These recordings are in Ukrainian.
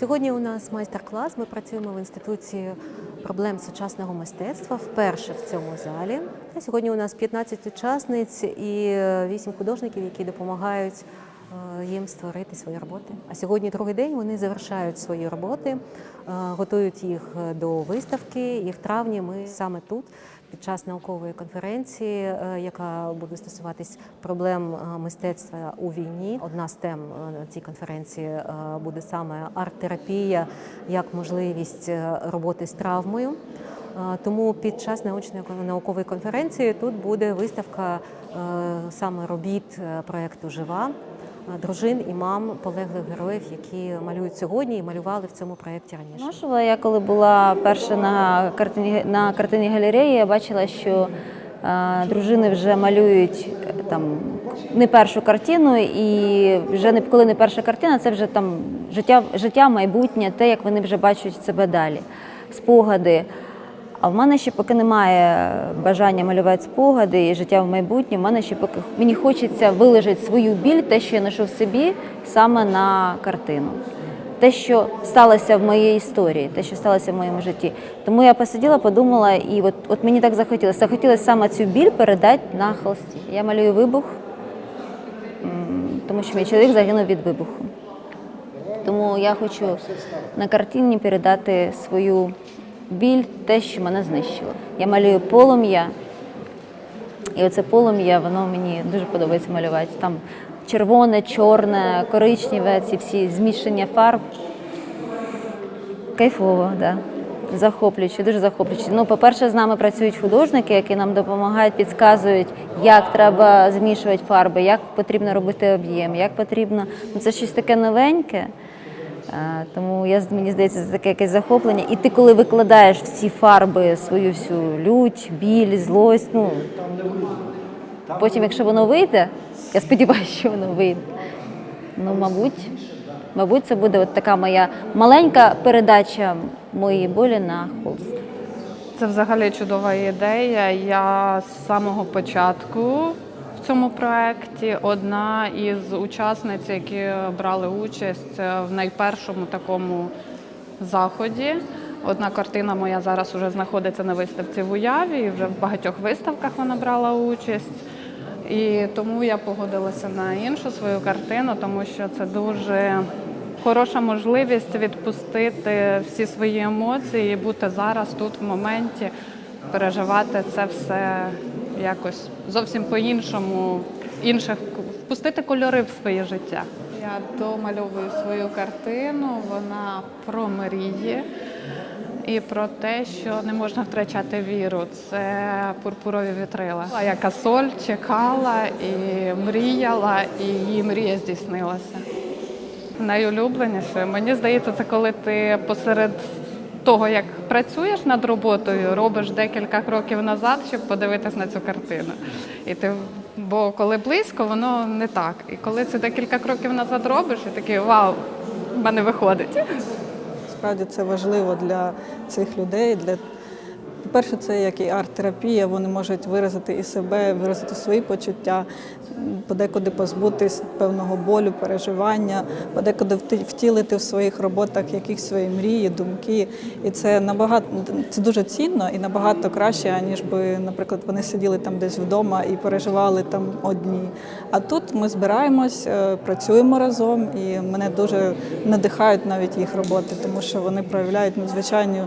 Сьогодні у нас майстер-клас. Ми працюємо в інституції проблем сучасного мистецтва вперше в цьому залі. Сьогодні у нас 15 учасниць і 8 художників, які допомагають е, їм створити свої роботи. А сьогодні другий день вони завершають свої роботи, е, готують їх до виставки. І в травні ми саме тут. Під час наукової конференції, е, яка буде стосуватись проблем е, мистецтва у війні, одна з тем е, цій конференції буде саме арт-терапія як можливість роботи з травмою. Тому під час научної наукової конференції тут буде виставка саме робіт проекту Жива дружин і мам полеглих героїв, які малюють сьогодні і малювали в цьому проєкті раніше. Можливо, я коли була перша на картині на картині галереї, я бачила, що е, дружини вже малюють е, там не першу картину, і вже не коли не перша картина, це вже там життя, життя, майбутнє, те, як вони вже бачать себе далі, спогади. А в мене ще поки немає бажання малювати спогади і життя в майбутнє. В мене ще поки мені хочеться вилежати свою біль, те, що я ношу в собі, саме на картину. Те, що сталося в моїй історії, те, що сталося в моєму житті. Тому я посиділа, подумала, і от, от мені так захотілося. Захотілося саме цю біль передати на холсті. Я малюю вибух, тому що мій чоловік загинув від вибуху. Тому я хочу на картині передати свою біль, те, що мене знищило. Я малюю полум'я, і оце полум'я, воно мені дуже подобається малювати. Там червоне, чорне, коричневе, ці всі змішання фарб. Кайфово, так. Да. Захоплююче, дуже захоплююче. Ну, по-перше, з нами працюють художники, які нам допомагають, підказують, як треба змішувати фарби, як потрібно робити об'єм, як потрібно. Ну, це щось таке новеньке. Тому я, мені здається, це таке якесь захоплення. І ти, коли викладаєш в ці фарби свою всю лють, біль, злость, ну потім, якщо воно вийде, я сподіваюся, що воно вийде. Ну, мабуть, мабуть, це буде от така моя маленька передача моєї болі на холст. Це взагалі чудова ідея. Я з самого початку цьому проєкті одна із учасниць, які брали участь в найпершому такому заході. Одна картина моя зараз вже знаходиться на виставці в уяві, і вже в багатьох виставках вона брала участь. І тому я погодилася на іншу свою картину, тому що це дуже хороша можливість відпустити всі свої емоції, і бути зараз тут в моменті, переживати це все якось зовсім по-іншому, інших впустити кольори в своє життя. Я домальовую свою картину, вона про мрії і про те, що не можна втрачати віру. Це пурпурові вітрила, яка соль чекала і мріяла, і її мрія здійснилася. Найулюбленіше, мені здається, це коли ти посеред того, як працюєш над роботою, робиш декілька кроків назад, щоб подивитись на цю картину. І ти, бо коли близько, воно не так. І коли це декілька кроків назад робиш, і такий вау, в мене виходить. Справді це важливо для цих людей. Для по-перше, це як і арт-терапія, вони можуть виразити і себе, виразити свої почуття, подекуди позбутись певного болю, переживання, подекуди втілити в своїх роботах якісь свої мрії, думки. І це набагато це дуже цінно і набагато краще, аніж би, наприклад, вони сиділи там десь вдома і переживали там одні. А тут ми збираємось, е, працюємо разом, і мене дуже надихають навіть їх роботи, тому що вони проявляють надзвичайну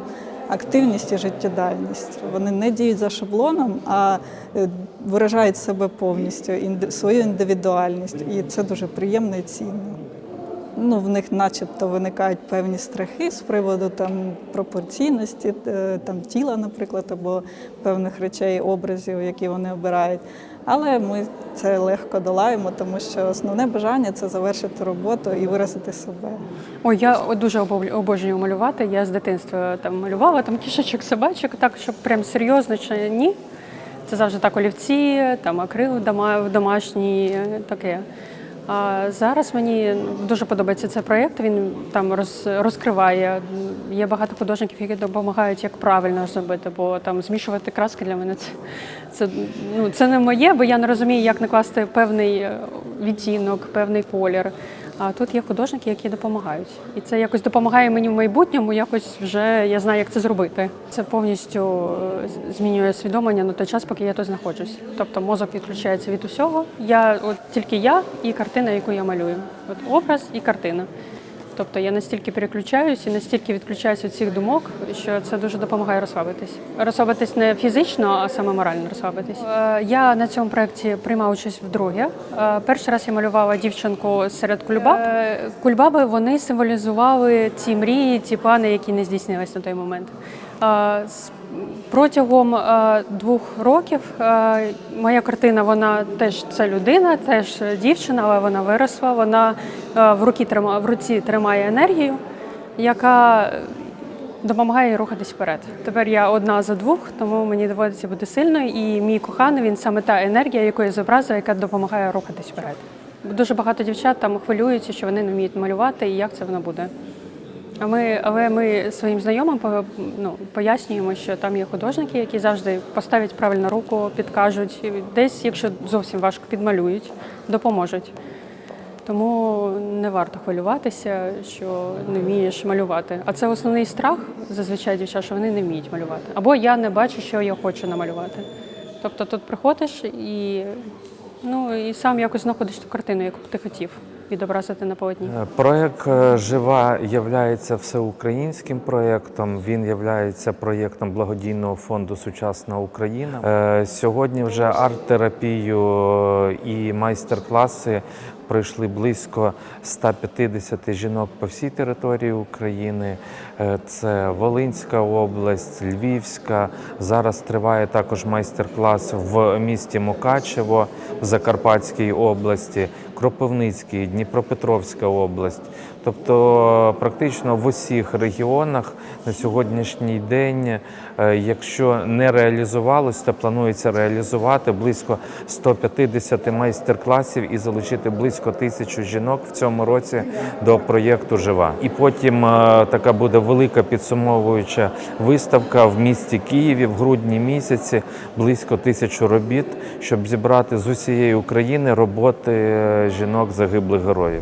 активність і життєдальність. Вони не діють за шаблоном, а е, виражають себе повністю, свою індивідуальність. І це дуже приємно і цінно. Ну, в них начебто виникають певні страхи з приводу там, пропорційності е, там, тіла, наприклад, або певних речей, образів, які вони обирають. Але ми це легко долаємо, тому що основне бажання це завершити роботу і виразити себе. Ой, я дуже обожнюю малювати. Я з дитинства там малювала там кішечок, собачок, так щоб прям серйозно чи ні. Це завжди так олівці, там акрил дома, домашній, таке. А зараз мені дуже подобається цей проєкт. Він там роз, розкриває. Є багато художників, які допомагають, як правильно зробити, бо там змішувати краски для мене це, це, ну, це не моє, бо я не розумію, як накласти певний відтінок, певний колір. А тут є художники, які допомагають. І це якось допомагає мені в майбутньому, якось вже я знаю, як це зробити. Це повністю е, змінює свідомлення на той час, поки я тут знаходжусь. Тобто мозок відключається від усього. Я от тільки я і картина, яку я малюю. От образ і картина. Тобто я настільки переключаюсь і настільки відключаюся від цих думок, що це дуже допомагає розслабитись. Розслабитись не фізично, а саме морально розслабитись. Е, Я на цьому проєкті приймав участь вдруге. Е, Перший раз я малювала дівчинку серед кульбаб. Е, Кульбаби вони символізували ті мрії, ті плани, які не здійснились на той момент. Протягом е, двох років е, моя картина, вона теж це людина, теж дівчина, але вона виросла. Вона е, в руці трима, в руці тримає енергію, яка допомагає рухатись вперед. Тепер я одна за двох, тому мені доводиться бути сильною. І мій коханий він саме та енергія, яку я яка допомагає рухатись вперед. Дуже багато дівчат там хвилюються, що вони не вміють малювати, і як це воно буде. А ми, але ми своїм знайомим по- ну, пояснюємо, що там є художники, які завжди поставлять правильно руку, підкажуть. Десь, якщо зовсім важко, підмалюють, допоможуть. Тому не варто хвилюватися, що не вмієш малювати. А це основний страх зазвичай дівчат, що вони не вміють малювати. Або я не бачу, що я хочу намалювати. Тобто тут приходиш і, ну, і сам якось знаходиш ту картину, яку б ти хотів відобразити на полотні. Е, Проект е, Жива є всеукраїнським проєктом. Він є проєктом благодійного фонду Сучасна Україна. Е, Сьогодні вже арт-терапію і майстер-класи пройшли близько 150 жінок по всій території України. Це Волинська область, Львівська. Зараз триває також майстер-клас в місті Мукачево в Закарпатській області, Кропивницький, Дніпропетровська область. Тобто практично в усіх регіонах на сьогоднішній день, е, якщо не реалізувалось, то планується реалізувати близько 150 майстер-класів і залучити близько тисячу жінок в цьому році до проєкту Жива. І потім е, така буде велика підсумовуюча виставка в місті Києві в грудні місяці, близько тисячу робіт, щоб зібрати з усієї України роботи е, жінок загиблих героїв.